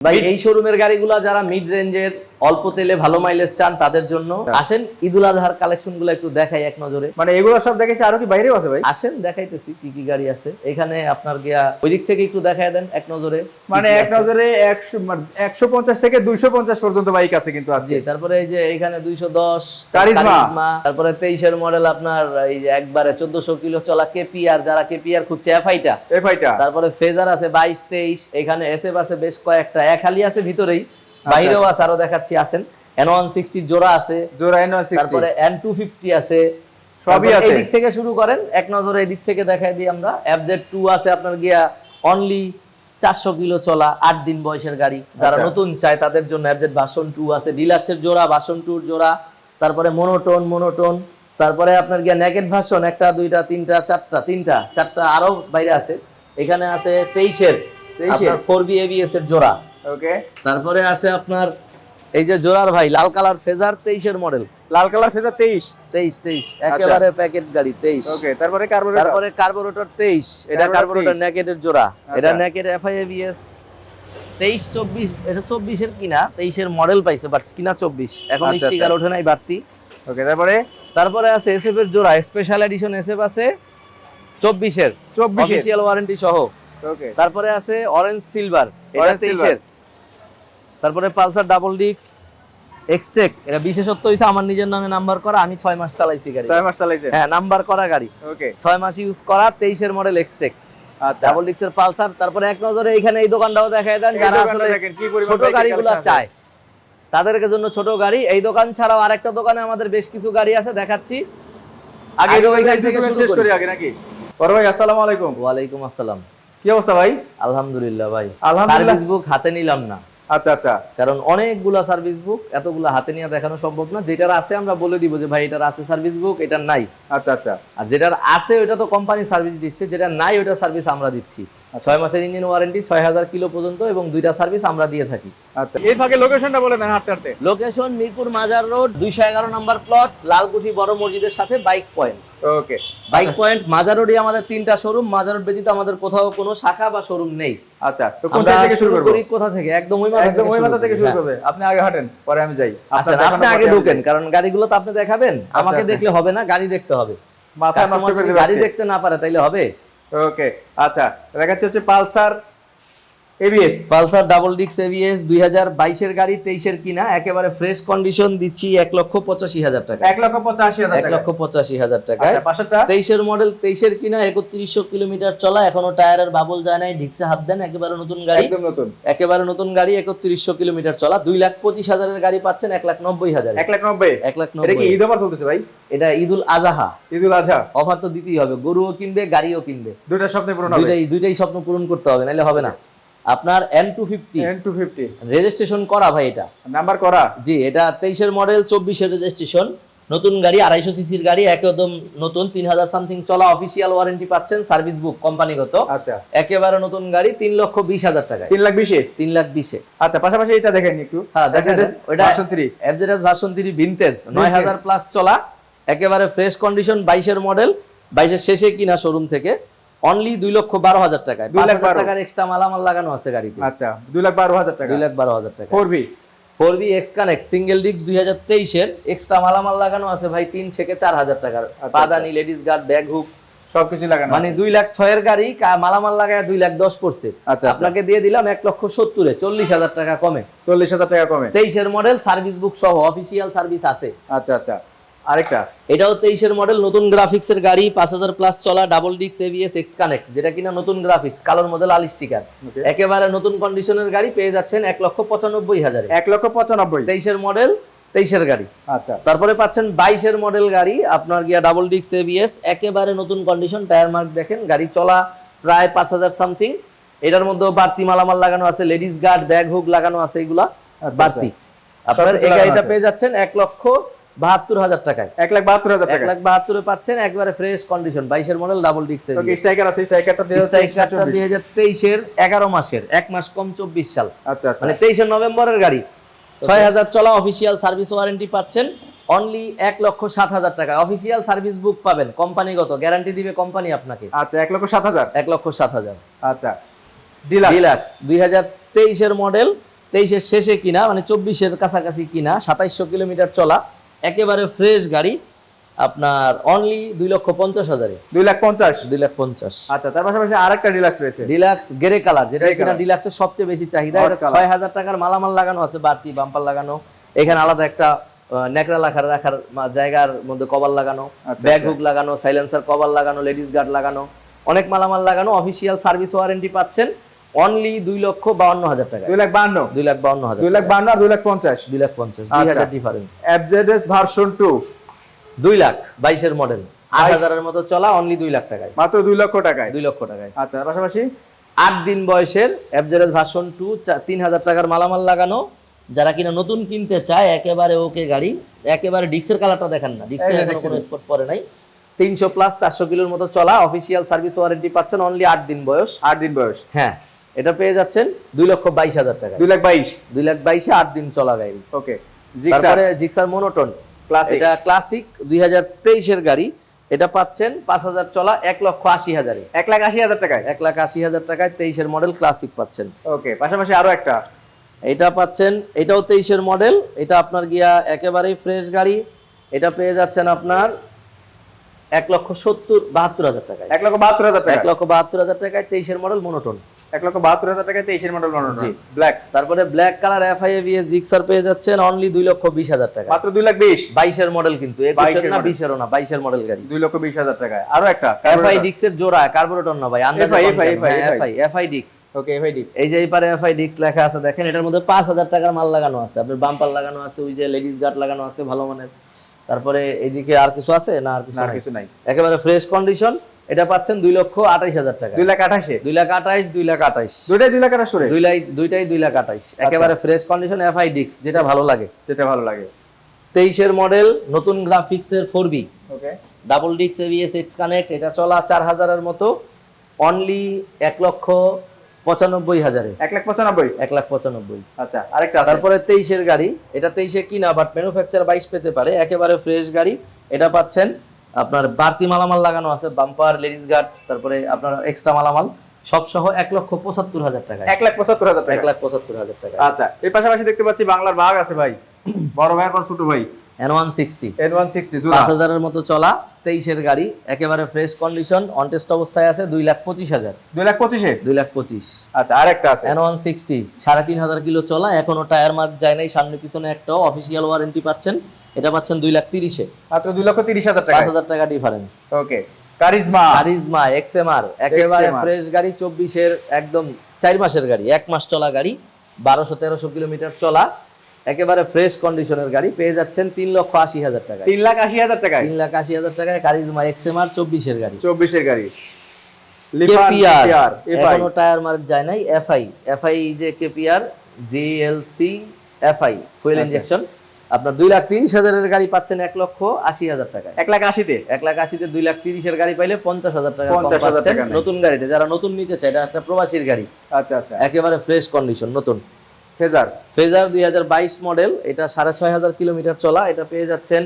ভাই এই শোরুমের গাড়িগুলো যারা মিড রেঞ্জের অল্প তেলে ভালো মাইলেজ চান তাদের জন্য। আসেন ঈদুল আজহার কালেকশনগুলো একটু দেখাই এক নজরে। মানে এগুলো সব দেখেছি আরও কি বাইরেও আছে ভাই? আসেন দেখাইতেছি কি কি গাড়ি আছে। এখানে আপনার গিয়া ওই দিক থেকে একটু দেখাই দেন এক নজরে মানে এক নজরে একশো মানে পঞ্চাশ থেকে দুইশো পঞ্চাশ পর্যন্ত বাইক আছে কিন্তু আজকে। তারপরে এই যে এখানে দুইশো দশ। তারপরে তেইশের মডেল আপনার এই যে একবারে চোদ্দশো কিলো চলা কেপিআর যারা কেপিআর খুঁজছে এফআইটা এফআইটা তারপরে ফেজার আছে বাইশ তেইশ এখানে এসএফ আছে বেশ কয়েকটা এক হালি আছে ভিতরেই। বাইরেও আছে আরও দেখাচ্ছি আসেন। এন ওয়ান সিক্সটি জোড়া আছে জোড়া এন ওয়ান সিক্সটি তারপরে এন টু ফিফটি আছে। সবই আছে। এই দিক থেকে শুরু করেন এক নজরে এদিক থেকে দেখাই দিই আমরা। এফজেড টু আছে আপনার গিয়া অনলি চারশো কিলো চলা আট দিন বয়সের গাড়ি। যারা আচ্ছা। নতুন চায় তাদের জন্য এফজেড ভার্সন টু আছে। ডিলাক্সের জোড়া ভার্সন টুর জোড়া। তারপরে মোনোটোন মোনোটোন তারপরে আপনার গিয়া নেকেট ভার্সন একটা দুইটা তিনটা চারটা তিনটা চারটা আরও বাইরে আছে। এখানে আছে তেইশের 23 আপনার ফোর বি এবিএস এর জোড়া। ওকে তারপরে আছে আপনার এই যে জোড়ার ভাই লাল কালার ফেজার তেইশের মডেল লাল কালার ফেজার তেইশ। তেইশ তেইশ একেবারে প্যাকেট গাড়ি তেইশ। ওকে তারপরে কার্বোরেটর তারপরে কার্বোরেটর তেইশ এটা কার্বোরেটর 23 নেকেটের জোড়া। এটা আচ্ছা। নেকেট এফআইএবিএস তেইশ চব্বিশ এটা চব্বিশের কিনা তেইশের মডেল পাইছে বাট কিনা চব্বিশ। এখন আচ্ছা, স্টিকার আচ্ছা। ওঠে নাই বাড়তি। ওকে তারপরে? তারপরে আছে এসএফ এর জোড়া স্পেশাল এডিশন এসএফ আছে চব্বিশের। চব্বিশে ওয়ারেন্টি সহ। ওকে তারপরে আছে অরেঞ্জ সিলভার এটা। তেইশের। তারপরে পালসার ডাবল ডিক্স এক্সটেক এটা বিশেষত্ব হইছে আমার নিজের নামে নাম্বার করা আমি ছয় মাস চালাইছি গাড়ি। ছয় মাস চালাইছে হ্যাঁ নাম্বার করা গাড়ি। ওকে। ছয় মাস ইউজ করা তেইশের মডেল এক্সটেক আচ্ছা। ডাবল ডিক্সের পালসার তারপরে এক নজরে এখানে এই দোকানটাও দেখায় দেন যারা আসলে দেখেন কি পরিমাণ ছোট গাড়িগুলো চায়। তাদেরকে জন্য ছোট গাড়ি। এই দোকান ছাড়াও আরেকটা দোকানে আমাদের বেশ কিছু গাড়ি আছে দেখাচ্ছি। আগে ওইখান থেকে শেষ করি। আগে নাকি? বড় ভাই আসসালামু আলাইকুম। ওয়ালাইকুম আসসালাম। কি অবস্থা ভাই? আলহামদুলিল্লাহ ভাই। আলহামদুলিল্লাহ। সার্ভিস বুক হাতে নিলাম না। আচ্ছা আচ্ছা। কারণ অনেকগুলা সার্ভিস বুক এতগুলা হাতে নিয়ে দেখানো সম্ভব না। যেটার আছে আমরা বলে দিব যে ভাই এটার আছে সার্ভিস বুক এটার নাই। আচ্ছা আচ্ছা। আর যেটার আছে ওটা তো কোম্পানি সার্ভিস দিচ্ছে যেটা নাই ওটা সার্ভিস আমরা দিচ্ছি। ছয় মাসের ইঞ্জিন ওয়ারেন্টি ছয় হাজার কিলো পর্যন্ত এবং দুইটা সার্ভিস আমরা দিয়ে থাকি। আচ্ছা এর ফাঁকে লোকেশনটা বলে দেন হাঁটতে হাঁটতে। লোকেশন মিরপুর মাজার রোড দুইশো এগারো নাম্বার প্লট লালকুঠি বড় মসজিদের সাথে bike point okay bike point মাজার রোডে আমাদের তিনটা শোরুম মাজার রোড ব্যতীত আমাদের কোথাও কোনো শাখা বা শোরুম নেই। আচ্ছা তো সাইড থেকে শুরু করব? করি কোথা থেকে? একদম ওই মাথা একদম ওই মাথা থেকে শুরু হ্যাঁ। করবে। আপনি আগে হাঁটেন পরে আমি যাই। আচ্ছা আপনি আগে ঢোকেন কারণ গাড়িগুলো তো আপনি দেখাবেন আমাকে আচ্ছা। দেখলে হবে না গাড়ি দেখতে হবে। মাথা নষ্ট করে গাড়ি দেখতে না পারে তাইলে হবে? ওকে আচ্ছা দেখাচ্ছে হচ্ছে পালসার এবিএস পালসার ডাবল ডিক্স এবিএস দুই হাজার বাইশের গাড়ি তেইশের কিনা একেবারে ফ্রেশ কন্ডিশন দিচ্ছি এক লক্ষ পঁচাশি হাজার টাকা এক লক্ষ পঁচাশি হাজার এক টাকা লক্ষ পঁচাশি হাজার টাকায়। আচ্ছা তেইশের মডেল তেইশের কিনা একত্রিশশো কিলোমিটার চলা এখনও টায়ারের বাবল যায় নাই ঢিকসে হাত দেন একেবারে নতুন গাড়ি। একদম নতুন। একেবারে নতুন গাড়ি একত্রিশশো কিলোমিটার চলা দুই লাখ পঁচিশ হাজারের গাড়ি পাচ্ছেন এক লাখ নব্বই হাজার এক লাখ নব্বই? এক লাখ এটা কি নব্বই ঈদ অফার চলতেছে ভাই? এটা ঈদুল আজাহা। ঈদুল আজহা। অফার তো দিতেই হবে গরুও কিনবে গাড়িও কিনবে। দুইটা স্বপ্ন পূরণ হবে। দুইটাই দুইটাই স্বপ্ন পূরণ করতে হবে নাহলে হবে না। আপনার N two fifty N two fifty registration করা ভাই এটা। নাম্বার করা। জি এটা তেইশের মডেল চব্বিশের রেজিস্ট্রেশন নতুন গাড়ি আড়াইশো সিসির গাড়ি একদম নতুন তিন হাজার সামথিং চলা অফিসিয়াল ওয়ারেন্টি পাচ্ছেন সার্ভিস বুক কোম্পানিগত আচ্ছা। একেবারে নতুন গাড়ি তিন লক্ষ বিশ হাজার টাকায়। তিন লাখ বিশে? তিন লাখ বিশে। আচ্ছা পাশাপাশি এটা দেখেন একটু। হ্যাঁ দেখেন ওইটা version three FZS version three vintage নয় হাজার প্লাস চলা। একেবারে ফ্রেশ কন্ডিশন বাইশের মডেল বাইশের শেষে কিনা শোরুম থেকে। অনলি দুই লক্ষ বারো হাজার টাকায়। দুই লাখ টাকার এক্সট্রা মালামাল লাগানো আছে গাড়িতে। আচ্ছা দুই লাখ বারো হাজার টাকা। দুই লাখ বারো হাজার টাকা। Four V four B X connect single disc দুই হাজার তেইশের এক্সট্রা মালামাল লাগানো আছে ভাই তিন থেকে চার হাজার টাকার। পাদানি লেডিস গার্ড ব্যাগ হুক সবকিছু লাগানো মানে দুই লাখ ছয়ের গাড়ি মালামাল লাগায় দুই লাখ দশ পড়ছে। আচ্ছা, আচ্ছা। আপনাকে দিয়ে দিলাম এক লক্ষ সত্তরে চল্লিশ হাজার টাকা কমে। চল্লিশ হাজার টাকা কমে। তেইশের মডেল সার্ভিস বুক সহ অফিসিয়াল সার্ভিস আছে। আচ্ছা আচ্ছা। আরেকটা। এটাও তেইশের মডেল নতুন গ্রাফিক্সের গাড়ি পাঁচ হাজার প্লাস চলা ডাবল ডিক্স এবিএস এক্স কানেক্ট যেটা কিনা নতুন গ্রাফিক্স কালোর স্টিকার. একেবারে নতুন কন্ডিশনের গাড়ি পেয়ে যাচ্ছেন এক লক্ষ পঁচানব্বই হাজারে। এক লক্ষ পঁচানব্বই। তেইশের মডেল তেইশের গাড়ি। আচ্ছা। তারপরে পাচ্ছেন বাইশের মডেল গাড়ি আপনার গিয়া ডাবল ডিক্স এবিএস একেবারে নতুন কন্ডিশন টায়ার মার্ক দেখেন গাড়ি চলা প্রায় পাঁচ হাজার সামথিং এটার মধ্যে বাড়তি মালামাল লাগানো আছে লেডিস গার্ড ব্যাগ হুক লাগানো আছে এগুলা আচ্ছা, বাড়তি। আপনার এই গাড়িটা পেয়ে যাচ্ছেন এক লক্ষ বাহাত্তর হাজার টাকায়। এক লাখ বাহাত্তর হাজার এক লাখ বাহাত্তরে পাচ্ছেন একবারে ফ্রেশ কন্ডিশন বাইশের মডেল ডাবল ডিক্স স্ট্রাইকার আছে স্ট্রাইকারটা দুই হাজার তেইশের এগারো মাসের এক মাস কম চব্বিশ সাল। আচ্ছা আচ্ছা। মানে তেইশে নভেম্বরের গাড়ি। ছয় হাজার চলা অফিসিয়াল সার্ভিস ওয়ারেন্টি পাচ্ছেন অনলি এক লক্ষ সাত হাজার টাকা। অফিসিয়াল সার্ভিস বুক পাবেন কোম্পানিগত গ্যারান্টি দিবে কোম্পানি আপনাকে। আচ্ছা এক লক্ষ সাত হাজার? এক লক্ষ সাত হাজার। আচ্ছা ডিলাক্স ডিলাক্স দুই হাজার তেইশের মডেল তেইশের শেষে কিনা মানে চব্বিশের কাছাকাছি কিনা সাতাইশশো কিলোমিটার চলা একেবারে ফ্রেশ গাড়ি আপনার অনলি দুই লক্ষ পঞ্চাশ হাজারে। দুই লাখ পঞ্চাশ। দুই লাখ পঞ্চাশ। আচ্ছা তার পাশাপাশি আর একটা ডিলাক্স রয়েছে। ডিলাক্স গেরে কালার যেটা কিনা ডিলাক্সের সবচেয়ে বেশি চাহিদা এটা ছয় হাজার টাকার মালামাল লাগানো আছে বাড়তি বাম্পার লাগানো। এখানে আলাদা একটা নেকড়া রাখার রাখার জায়গার মধ্যে কভার লাগানো আচ্ছা, ব্যাগ আচ্ছা। হুক লাগানো সাইলেন্সার কভার লাগানো লেডিস গার্ড লাগানো। অনেক মালামাল লাগানো অফিসিয়াল সার্ভিস ওয়ারেন্টি পাচ্ছেন। অনলি দুই লক্ষ বাউন্ন হাজার টাকা দুই লাখ বান্ন দুই লাখ বাউন্ন হাজার দুই লাখ বান্ন আর দুই লাখ পঞ্চাশ। দুই লাখ পঞ্চাশ দুই আচ্ছা। হাজার ডিফারেন্স এফজেডএস ভার্সন টু দুই লাখ বাইশের মডেল আট হাজারের মতো চলা অনলি দুই লাখ টাকায়। মাত্র দুই লক্ষ টাকায়। দুই লক্ষ টাকায়। আচ্ছা পাশাপাশি? আট দিন বয়সের এফজেডএস ভার্সন টু তিন হাজার টাকার মালামাল লাগানো। যারা কিনা নতুন কিনতে চায় একেবারে ওকে গাড়ি। একেবারে ডিক্সের কালারটা দেখেন না। ডিক্সের। কোনো স্পট পরে নাই। তিনশো প্লাস চারশো কিলোর মতো চলা অফিসিয়াল সার্ভিস ওয়ারেন্টি পাচ্ছেন অনলি আট দিন বয়স। আট দিন বয়স। হ্যাঁ। এটা পেয়ে যাচ্ছেন দুই লক্ষ বাইশ হাজার টাকা দুই লাখ বাইশ। দুই লাখ বাইশে আট দিন চলা গাড়ি। ওকে তারপরে জিক্সার মোনোটন Classic। এটা ক্লাসিক দুই হাজার তেইশের গাড়ি। এটা পাচ্ছেন পাঁচ হাজার চলা এক লক্ষ আশি হাজারে। এক লাখ আশি হাজার টাকায়? এক লাখ আশি হাজার টাকায় তেইশের মডেল ক্লাসিক পাচ্ছেন। ওকে পাশাপাশি আরও একটা। এটা পাচ্ছেন এটাও তেইশের মডেল এটা আপনার গিয়া একেবারেই ফ্রেশ গাড়ি। এটা পেয়ে যাচ্ছেন আপনার এক লক্ষ সত্তর বাহাত্তর হাজার টাকায়। এক লক্ষ বাহাত্তর হাজার টাকা এক লক্ষ বাহাত্তর হাজার টাকায় তেইশের মডেল মনোটন এক লক্ষ বাহাত্তর হাজার টাকায় তেইশের মডেল জি। ব্ল্যাক তারপরে black colour F I ABS Gixxer পেয়ে যাচ্ছেন অনলি দুই লক্ষ বিশ হাজার টাকা মাত্র দুই লাখ বিশ। বাইশের মডেল কিন্তু একুশের 22 না বিশেরও না বাইশের মডেল গাড়ি। দুই লক্ষ বিশ হাজার টাকায়। আরও একটা। এফ আই ডিক্সের জোড়া কার্বোরেটর না ভাই আন্দাজে। FI, FI ডিক্স ওকে এফআই ডিক্স এই যে এই পারে এফআই ডিক্স লেখা আছে দেখেন এটার মধ্যে পাঁচ হাজার টাকার মাল লাগানো আছে। আপনার বাম্পার লাগানো আছে ওই যে লেডিস গার্ড লাগানো আছে ভালো মানের। তারপরে এইদিকে আর কিছু আছে না আর কিছু আর কিছু নাই। একেবারে ফ্রেশ কন্ডিশন এটা পাচ্ছেন দুই লক্ষ আঠাইশ হাজার টাকা। দুই লাখ আঠাশে? দুই লাখ আঠাইশ দুই লাখ আঠাইশ। দুইটাই দুই লাখ আঠাশ করে? দুই লাখ দুইটাই দুই লাখ আঠাইশ। একেবারে ফ্রেশ কন্ডিশন এফআই ডিক্স যেটা ভালো লাগে। যেটা ভালো লাগে। তেইশের মডেল নতুন গ্রাফিক্সের ফোর বি ওকে ডাবল ডিক্স এবিএস এক্স কানেক্ট এটা চলা চার হাজারের মতো। অনলি এক লক্ষ পঁচানব্বই হাজারে। এক লাখ পঁচানব্বই? এক লাখ পঁচানব্বই। আচ্ছা আরেকটা তারপরে তেইশের গাড়ি। এটা তেইশে কিনা বাট ম্যানুফ্যাকচার বাইশ পেতে পারে। একেবারে ফ্রেশ গাড়ি। এটা পাচ্ছেন আপনার বাড়তি মালামাল লাগানো আছে বাম্পার লেডিস গার্ড তারপরে আপনার এক্সট্রা মালামাল সব সহ এক লক্ষ পঁচাত্তর হাজার টাকা। এক লাখ পঁচাত্তর হাজার এক লাখ পঁচাত্তর হাজার টাকা। আচ্ছা এর পাশাপাশি দেখতে পাচ্ছি বাংলার বাঘ আছে ভাই। বড় ভাইয়ের পর ছোট ভাই। N one sixty N one sixty পাঁচ হাজারের মতো চলা তেইশের গাড়ি একেবারে ফ্রেশ কন্ডিশন অনটেস্ট অবস্থায় আছে দুই লাখ পঁচিশ হাজার। দুই লাখ পঁচিশে? দুই লাখ পঁচিশ। আচ্ছা আরেকটা আছে। এন ওয়ান সিক্সটি সাড়ে তিন হাজার কিলো চলা এখনও টায়ার মার্ক যায় নাই সামনে পিছনে একটা অফিসিয়াল ওয়ারেন্টি পাচ্ছেন। এটা পাচ্ছেন দুই লাখ তিরিশে। মাত্র দুই লক্ষ তিরিশ হাজার পাঁচ টাকা হাজার টাকা difference okay Karizma. Karizma XMR একেবারে ফ্রেশ গাড়ি চব্বিশের একদম চার মাসের গাড়ি এক মাস চলা গাড়ি বারোশো তেরোশো কিলোমিটার চলা একেবারে ফ্রেশ কন্ডিশনের গাড়ি পেয়ে যাচ্ছেন তিন লক্ষ আশি হাজার টাকা তিন লাখ আশি হাজার টাকায়? তিন লাখ আশি হাজার টাকায় কারিজমা এক্সএমআর চব্বিশের গাড়ি। চব্বিশের গাড়ি। কেপিআর এখনও টায়ার মার্ক যায় নাই এফআই এফআই যে কেপিআর জিএলসি এফআই ফুয়েল আচ্ছা। আপনার দুই লাখ তিরিশ হাজারের গাড়ি পাচ্ছেন এক লক্ষ আশি হাজার টাকায়। এক লাখ আশিতে? এক লাখ আশিতে দুই লাখ তিরিশের গাড়ি পাইলে পঞ্চাশ হাজার টাকা কম 50,000 পাচ্ছেন টাকা নতুন গাড়িতে। যারা নতুন নিতে চায় এটা একটা প্রবাসীর গাড়ি। আচ্ছা আচ্ছা। একেবারে ফ্রেশ কন্ডিশন নতুন। ফেজার? ফেজার দুই হাজার বাইশ মডেল এটা সাড়ে ছয় হাজার কিলোমিটার চলা এটা পেয়ে যাচ্ছেন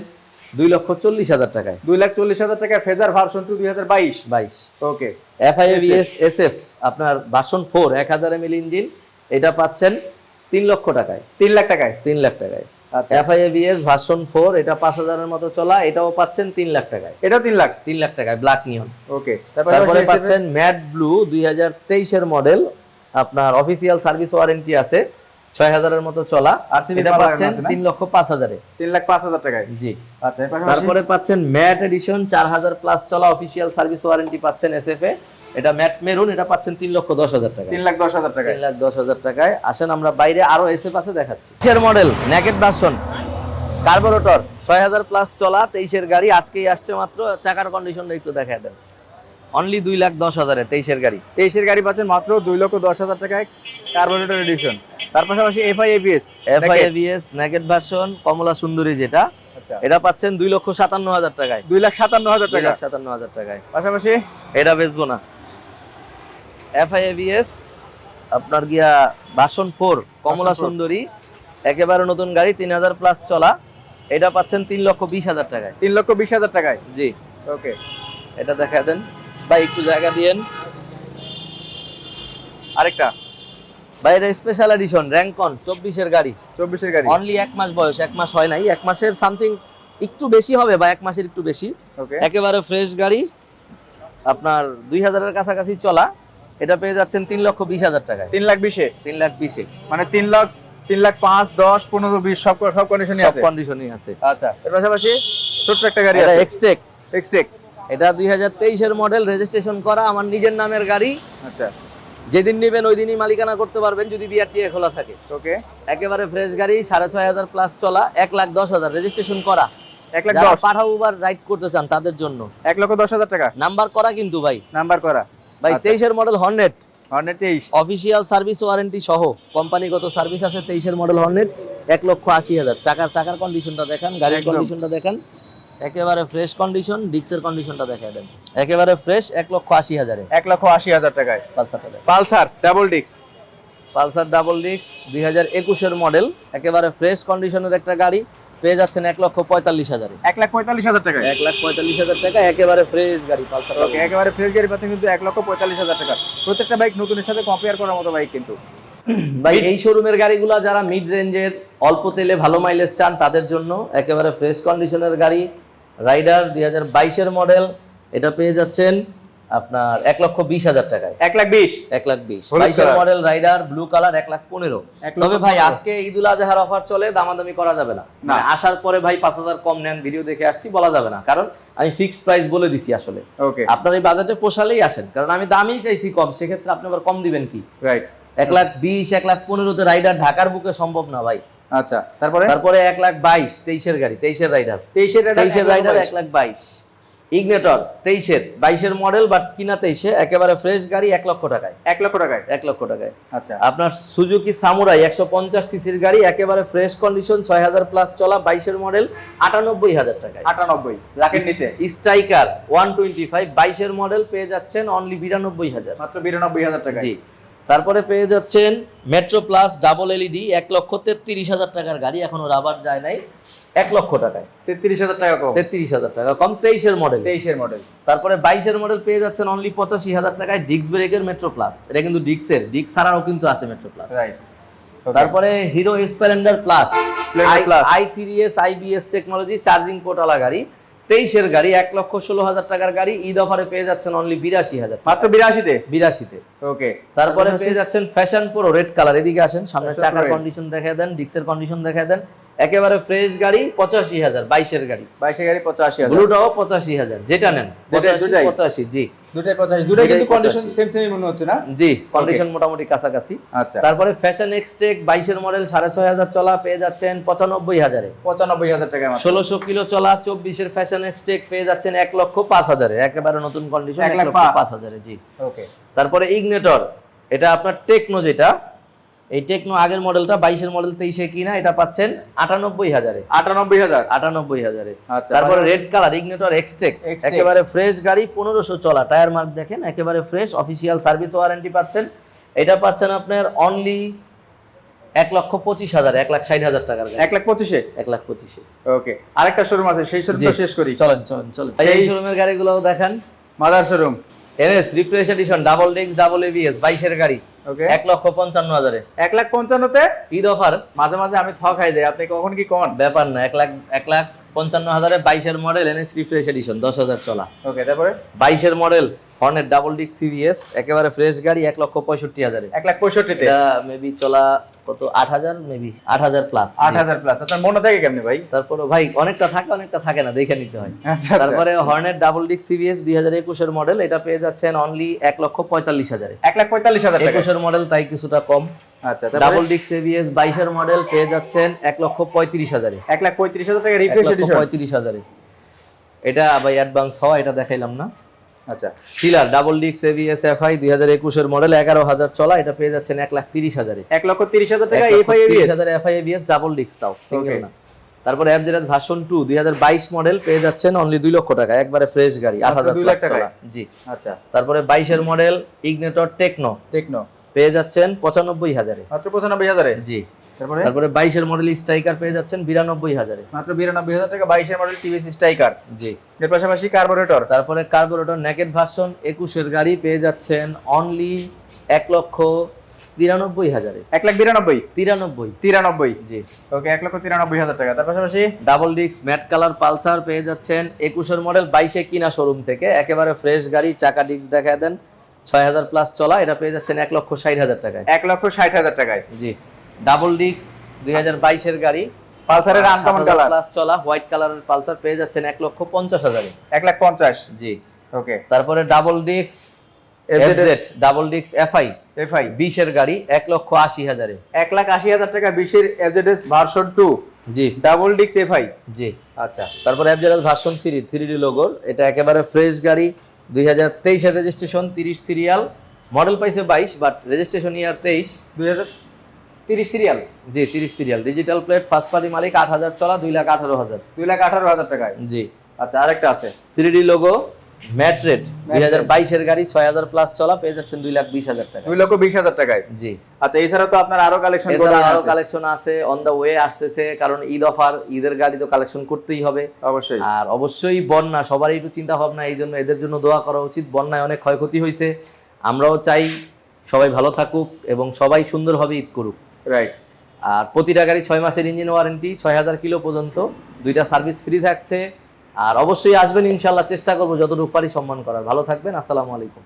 দুই লক্ষ চল্লিশ হাজার টাকায়। দুই লাখ চল্লিশ হাজার টাকা ফেজার ভার্সন টু দুই হাজার বাইশ? বাইশ। ওকে এফআইএভিএস এসএফ আপনার ভার্সন ফোর এক হাজার এমএল ইঞ্জিন এটা পাচ্ছেন তিন লক্ষ টাকায়। তিন লাখ টাকায়? তিন লাখ টাকায়। আচ্ছা। এফআইএভিএস ভার্সন এটা মতো চলা এটাও পাচ্ছেন লাখ টাকায়। তিন লাখ? লাখ টাকায় ব্ল্যাক নিয়ন ওকে তারপরে পাচ্ছেন ম্যাট ব্লু দুই হাজার তেইশের মডেল আপনার অফিসিয়াল সার্ভিস ওয়ারেন্টি আছে ছয় হাজারের মতো চলা। RCB এটা পাচ্ছেন তিন লক্ষ পাঁচ হাজারে। তিন লাখ পাঁচ হাজার টাকায়? জি। আচ্ছা তারপরে পাচ্ছেন ম্যাট এডিশন চার হাজার প্লাস চলা অফিসিয়াল সার্ভিস ওয়ারেন্টি পাচ্ছেন এসএফ এ এটা ম্যাট মেরুন এটা পাচ্ছেন তিন লক্ষ দশ হাজার টাকা তিন লাখ দশ হাজার টাকা তিন লাখ দশ হাজার টাকায়। আসেন আমরা বাইরে আরও এসে আছে দেখাচ্ছি। মডেল ন্যাকেট ভার্সন কার্বোরেটর ছয় হাজার প্লাস চলা তেইশের গাড়ি আজকেই আসছে মাত্র। চাকার কন্ডিশনটা একটু দেখা দেন। অনলি দুই লাখ দশ হাজারে তেইশের গাড়ি। তেইশের গাড়ি পাচ্ছেন মাত্র দুই লক্ষ দশ হাজার টাকায় কার্বোরেটর এডিশন তার পাশাপাশি FI ABS FI ABS naked version কমলা সুন্দরী যেটা। আচ্ছা। এটা পাচ্ছেন দুই লক্ষ সাতান্ন হাজার টাকায়। দুই লাখ সাতান্ন হাজার টাকা। সাতান্ন হাজার টাকায়। পাশাপাশি এটা বেচবো না। এফআইএভিএস আপনার গিয়া ভার্সন ফোর কমলা সুন্দরী একেবারে নতুন গাড়ি তিন হাজার প্লাস চলা। এটা পাচ্ছেন তিন লক্ষ বিশ হাজার টাকায়। তিন লক্ষ বিশ হাজার টাকায়? জি। ওকে। এটা দেখা দেন। ভাই একটু জায়গা দিয়েন। আরেকটা। ভাই এটা স্পেশাল এডিশন র্যাঙ্কন চব্বিশের গাড়ি। চব্বিশের গাড়ি। অনলি এক মাস বয়স এক মাস হয় নাই। এক মাসের সামথিং একটু বেশি হবে বা এক মাসের একটু বেশি। ওকে। একেবারে ফ্রেশ গাড়ি। আপনার দুই হাজারের কাছাকাছি চলা। এটা পেয়ে যাচ্ছেন তিন লক্ষ বিশ হাজার টাকায়। তিন লাখ বিশে? তিন লাখ বিশে। মানে তিন লাখ তিন লাখ পাঁচ দশ পনেরো বিশ সব সব কন্ডিশনই আছে? কন্ডিশনই আছে। আচ্ছা এর পাশাপাশি ছোট্ট একটা গাড়ি এটা এক্সটেক এক্সটেক এটা দুই হাজার তেইশের মডেল রেজিস্ট্রেশন করা আমার নিজের নামের গাড়ি। আচ্ছা। যেদিন নেবেন ওই দিনই মালিকানা করতে পারবেন যদি বিআরটিএ খোলা থাকে। ওকে। একেবারে ফ্রেশ গাড়ি সাড়ে ছয় হাজার প্লাস চলা এক লাখ দশ হাজার রেজিস্ট্রেশন করা। এক লাখ দশ? পাঠাও উবার রাইড করতে চান তাদের জন্য। এক লক্ষ দশ হাজার টাকা? নাম্বার করা কিন্তু ভাই। নাম্বার করা। ভাই আচ্ছা। তেইশের মডেল হর্নেট হর্নেট তেইশ। অফিসিয়াল সার্ভিস ওয়ারেন্টি সহ কোম্পানিগত সার্ভিস আছে তেইশের মডেল হর্নেট এক লক্ষ আশি হাজার। টাকার চাকার কন্ডিশনটা দেখান গাড়ির কন্ডিশনটা দেখান। একেবারে ফ্রেশ কন্ডিশন ডিক্সের কন্ডিশনটা দেখা দেন। একেবারে ফ্রেশ এক লক্ষ আশি হাজারে। এক লক্ষ আশি হাজার টাকায়। পালসারটা পালসার ডাবল ডিক্স পালসার ডাবল ডিক্স দুই হাজার একুশের মডেল একেবারে ফ্রেশ কন্ডিশনের একটা গাড়ি। পেয়ে যাচ্ছেন এক লক্ষ পঁয়তাল্লিশ হাজারে। এক লাখ পঁয়তাল্লিশ হাজার টাকা এক লাখ পঁয়তাল্লিশ হাজার টাকা একেবারে ফ্রেশ গাড়ি পালসার ওকে একেবারে ফ্রেশ গাড়ি পাচ্ছেন কিন্তু এক লক্ষ পঁয়তাল্লিশ হাজার টাকা। প্রত্যেকটা বাইক নতুনের সাথে কম্পেয়ার করার মতো বাইক কিন্তু। ভাই এই শোরুমের গাড়িগুলো যারা মিড রেঞ্জের অল্প তেলে ভালো মাইলেজ চান তাদের জন্য একেবারে ফ্রেশ কন্ডিশনের গাড়ি। রাইডার দুই হাজার বাইশের মডেল এটা পেয়ে যাচ্ছেন আপনার এক লক্ষ বিশ হাজার টাকায়। এক লাখ বিশ? এক লাখ বিশ। বাইশের মডেল রাইডার ব্লু কালার এক লাখ পনেরো। তবে ভাই। আজকে ঈদুল আজহার অফার চলে দামাদামি করা যাবে না। মানে আসার পরে ভাই পাঁচ হাজার কম নেন ভিডিও দেখে আসছি বলা যাবে না। কারণ আমি ফিক্সড প্রাইস বলে দিছি আসলে। ওকে আপনার এই বাজেটে পোষালেই আসেন। কারণ আমি দামই চাইছি কম সেক্ষেত্রে আপনি আবার কম দিবেন কি? রাইট এক লাখ বিশ এক লাখ পনেরোতে রাইডার ঢাকার বুকে সম্ভব না ভাই। আচ্ছা তারপরে? তারপরে এক লাখ বাইশ তেইশের গাড়ি তেইশের রাইডার তেইশের রাইডার এক লাখ বাইশ। ইগনেটর তেইশের বাইশের মডেল বাট কিনা তেইশে একেবারে ফ্রেশ গাড়ি এক লক্ষ টাকায়। এক লক্ষ টাকায়? এক লক্ষ টাকায়। আচ্ছা। আপনার সুজুকি সামুরাই একশো পঞ্চাশ সিসির গাড়ি একেবারে ফ্রেশ কন্ডিশন ছয় হাজার প্লাস চলা বাইশের মডেল আটানব্বই হাজার টাকায়। আটানব্বই লাখের নিচে। স্ট্রাইকার ওয়ান টোয়েন্টি ফাইভ বাইশের মডেল পেয়ে যাচ্ছেন অনলি বিরানব্বই হাজার। মাত্র বিরানব্বই হাজার টাকা জি। তারপরে পেয়ে যাচ্ছেন মেট্রো প্লাস ডাবল এলইডি এক লক্ষ তেত্রিশ হাজার টাকার গাড়ি এখনও রাবার যায় নাই। এক লক্ষ টাকায়। তেত্রিশ হাজার টাকা কম। তেত্রিশ হাজার টাকা কম তেইশের মডেল তেইশের মডেল তারপরে বাইশের মডেল পেয়ে যাচ্ছেন অনলি পঁচাশি হাজার টাকায় ডিক্স ব্রেকের মেট্রো প্লাস এটা কিন্তু ডিক্সের ডিক্স ছাড়াও কিন্তু আছে মেট্রো প্লাস রাইট তারপরে Hero Splendor plus. I three S IBS technology charging পোর্টালা গাড়ি তেইশের গাড়ি এক লক্ষ ষোলো হাজার টাকার গাড়ি ঈদ অফারে পেয়ে যাচ্ছেন অনলি বিরাশি হাজার মাত্র বিরাশিতে? বিরাশিতে। ওকে তারপরে পেয়ে যাচ্ছেন ফ্যাশন প্রো রেড কালার এদিকে আসেন সামনে চাকার কন্ডিশন দেখায় দেন ডিক্সের কন্ডিশন দেখায় দেন। একেবারে ফ্রেশ গাড়ি পঁচাশি হাজার বাইশের গাড়ি। বাইশের গাড়ি পঁচাশি হাজার। ব্লুটাও পঁচাশি হাজার যেটা নেন পঁচাশি জি। দুটাই পঁচাশি দুটাই কিন্তু কন্ডিশন সেম সেমই মনে হচ্ছে না? জি কন্ডিশন মোটামুটি কাছাকাছি। আচ্ছা। তারপরে ফ্যাশন এক্সটেক বাইশের মডেল সাড়ে ছয় হাজার চলা পেয়ে যাচ্ছেন পঁচানব্বই হাজারে। পঁচানব্বই হাজার টাকা ষোলোশো কিলো চলা চব্বিশের ফ্যাশন এক্সটেক পেয়ে যাচ্ছেন এক লক্ষ পাঁচ হাজারে একেবারে নতুন কন্ডিশন এক এক লক্ষ পাঁচ। পাঁচ হাজারে জি। ওকে তারপরে ইগনেটর এটা আপনার টেকনো যেটা এই টেকনো আগের মডেলটা বাইশের মডেল তেইশে কিনা এটা পাচ্ছেন আটানব্বই হাজারে। আটানব্বই হাজার। আটানব্বই হাজারে। আচ্ছা তারপরে রেড কালার ইগনেটর এক্সটেক একেবারে ফ্রেশ গাড়ি পনেরোশো চলা। টায়ার মার্ক দেখেন একেবারে ফ্রেশ অফিসিয়াল সার্ভিস ওয়ারেন্টি পাচ্ছেন। এটা পাচ্ছেন আপনার অনলি এক লক্ষ পঁচিশ হাজার এক লাখ ষাট হাজার টাকার এক লাখ পঁচিশে? এক লাখ পঁচিশে। ওকে আরেকটা শোরুম আছে সেই শোরুমটা শেষ করি। চলেন চলেন চলেন। এই শোরুমের গাড়িগুলোও দেখান। Mother showroom NS refresh edition double ডিক্স ডাবল এবিএস বাইশের গাড়ি ওকে এক লক্ষ পঞ্চান্ন হাজারে। এক লাখ পঞ্চান্নতে? ঈদ অফার মাঝে মাঝে আমি থক খাই যাই আপনি কখন কি কন? ব্যাপার না এক লাখ এক লাখ পঞ্চান্ন হাজারে বাইশের মডেল এনএস রিফ্রেশ এডিশন দশ হাজার চলা। ওকে তারপরে? বাইশের মডেল হর্নের ডাবল ডিক সিভিএস একেবারে ফ্রেশ গাড়ি এক লক্ষ পঁয়ষট্টি হাজারে এক লাখ পঁয়ষট্টিতে? এটা মেবি চলা কত? আট হাজার মেবি আট হাজার প্লাস আট হাজার প্লাস আপনার মনে থাকে কেমনি ভাই? তারপরে ভাই অনেকটা থাকে অনেকটা থাকে না দেখে নিতে হয়। আচ্ছা আচ্ছা। তারপরে হর্নের ডাবল ডিক সিভিএস দুই হাজার একুশের মডেল এটা পেয়ে যাচ্ছেন অনলি এক লক্ষ পঁয়তাল্লিশ হাজারে। এক লাখ পঁয়তাল্লিশ হাজার একুশের মডেল তাই কিছুটা কম। আচ্ছা ডাবল ডিক সিভিএস বাইশের মডেল পেয়ে যাচ্ছেন এক লক্ষ পঁয়ত্রিশ হাজারে। এক লাখ পঁয়ত্রিশ হাজার টাকা রিফ্রেশ পঁয়ত্রিশ হাজারে। এটা ভাই অ্যাডভান্স হওয়া এটা দেখাইলাম না। আচ্ছা শিলার ডাবল ডিক্স এভিএস এফআই দুই হাজার একুশের মডেল এগারো হাজার চলা এটা পেয়ে যাচ্ছেন এক লাখ তিরিশ হাজারে। এক লক্ষ তিরিশ হাজার টাকা এফআই তিরিশ হাজার এফআই এবিএস ডাবল ডিক্স তাও সিঙ্গেল. না। তারপরে অ্যাপজেরাজ ভার্সন টু দুই হাজার বাইশ মডেল পেয়ে যাচ্ছেন অনলি দুই লক্ষ টাকা একবারে ফ্রেশ গাড়ি আট হাজার দুই প্লাস লাখ? চলা জি। আচ্ছা। তারপরে বাইশের মডেল ইগনেটর টেকনো টেকনো পেয়ে যাচ্ছেন পঁচানব্বই হাজারে। মাত্র পঁচানব্বই হাজারে? জি। তারপরে? তারপরে বাইশের মডেল স্ট্রাইকার পেয়ে যাচ্ছেন বিরানব্বই হাজারে। মাত্র বিরানব্বই হাজার টাকা বাইশের মডেল টিভিএস স্ট্রাইকার জি। এর পাশাপাশি কার্বোরেটর তারপরে কার্বোরেটর নেকেট ভার্সন একুশের গাড়ি পেয়ে যাচ্ছেন অনলি এক লক্ষ তিরানব্বই হাজারে। এক লাখ বিরানব্বই। তিরানব্বই। তিরানব্বই। জি। ওকে এক লক্ষ তিরানব্বই হাজার টাকা। তার পাশাপাশি? Double disc matte colour Pulsar পেয়ে যাচ্ছেন একুশের মডেল বাইশে কিনা শোরুম থেকে। একেবারে ফ্রেশ গাড়ি চাকা ডিস্ক দেখা দেন। ছয় হাজার প্লাস চলা এটা পেয়ে যাচ্ছেন এক লক্ষ ষাট হাজার টাকায়। এক লক্ষ ষাট হাজার টাকায়। জি। ডাবল ডিস্ক দুই হাজার বাইশের গাড়ি। পালসারের আনকমন কালার প্লাস চলা হোয়াইট কালারের পালসার পেয়ে যাচ্ছেন এক লক্ষ পঞ্চাশ হাজারে। এক লাখ পঞ্চাশ। জি। ওকে তারপরে double FZ double disc FI FI বিশের গাড়ি এক লক্ষ আশি হাজারে। এক লাখ আশি হাজার টাকা বিশের এফজেডএস ভার্সন টু জি। ডাবল ডিক্স এফআই জি। আচ্ছা। তারপরে অ্যাপজেরাস ভার্সন থ্রি থ্রি ডি লোগোর এটা একেবারে ফ্রেশ গাড়ি দুই হাজার তেইশের রেজিস্ট্রেশন তিরিশ সিরিয়াল মডেল পাইছে বাইশ বাট রেজিস্ট্রেশন ইয়ার তেইশ। দুই হাজার তিরিশ সিরিয়াল জি তিরিশ serial digital plate first party মালিক আট হাজার চলা দুই লাখ আঠারো হাজার। দুই লাখ আঠারো হাজার টাকায়? জি। আচ্ছা আরেকটা আছে। Three D logo matte red দুই হাজার বাইশের গাড়ি ছয় হাজার প্লাস চলা পেয়ে যাচ্ছেন দুই লাখ বিশ হাজার টাকা। দুই লক্ষ বিশ হাজার টাকায়? জি। আচ্ছা এছাড়া তো আপনার আরও কালেকশন আরও কালেকশন আছে অন দা ওয়ে আসতেছে কারণ ঈদ অফার ঈদের গাড়ি তো কালেকশন করতেই হবে। অবশ্যই। আর অবশ্যই বন্যা সবারই একটু চিন্তা ভাবনা এই জন্য এদের জন্য দোয়া করা উচিত। বন্যায় অনেক ক্ষয়ক্ষতি হয়েছে। আমরাও চাই সবাই ভালো থাকুক এবং সবাই সুন্দরভাবে ঈদ করুক। রাইট আর প্রতিটা গাড়ি ছয় মাসের ইঞ্জিন ওয়ারেন্টি ছয় হাজার কিলো পর্যন্ত। দুইটা সার্ভিস ফ্রি থাকছে। আর অবশ্যই আসবেন ইনশাল্লাহ চেষ্টা করব যতটুকু পারি সম্মান করার। ভালো থাকবেন, আসসালামু আলাইকুম।